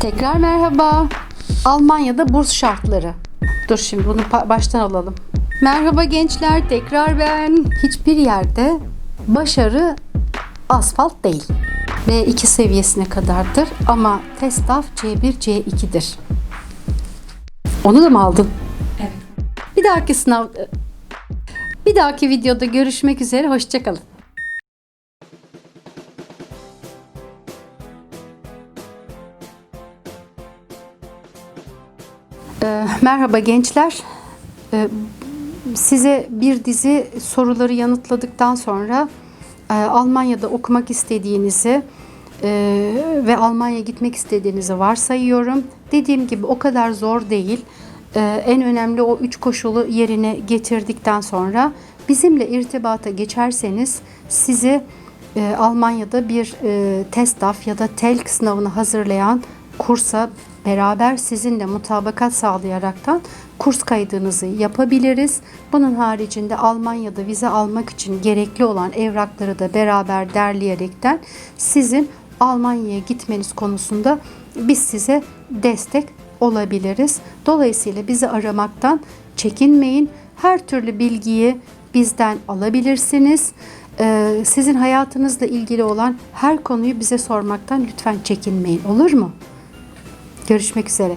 Tekrar merhaba. Almanya'da burs şartları. Dur şimdi bunu baştan alalım. Merhaba gençler, tekrar ben. Hiçbir yerde başarı asfalt değil. B2 seviyesine kadardır ama TESTAF C1, C2'dir. Onu da mı aldın? Evet. Bir dahaki sınav bir dahaki videoda görüşmek üzere. Hoşçakalın. Ee, merhaba gençler. Ee, size bir dizi soruları yanıtladıktan sonra e, Almanya'da okumak istediğinizi e, ve Almanya'ya gitmek istediğinizi varsayıyorum. Dediğim gibi o kadar zor değil. Ee, en önemli o üç koşulu yerine getirdikten sonra bizimle irtibata geçerseniz sizi e, Almanya'da bir e, TESTAF ya da TELK sınavını hazırlayan kursa beraber sizinle mutabakat sağlayaraktan kurs kaydınızı yapabiliriz. Bunun haricinde Almanya'da vize almak için gerekli olan evrakları da beraber derleyerekten sizin Almanya'ya gitmeniz konusunda biz size destek olabiliriz. Dolayısıyla bizi aramaktan çekinmeyin. Her türlü bilgiyi bizden alabilirsiniz. Ee, sizin hayatınızla ilgili olan her konuyu bize sormaktan lütfen çekinmeyin. Olur mu? Görüşmek üzere.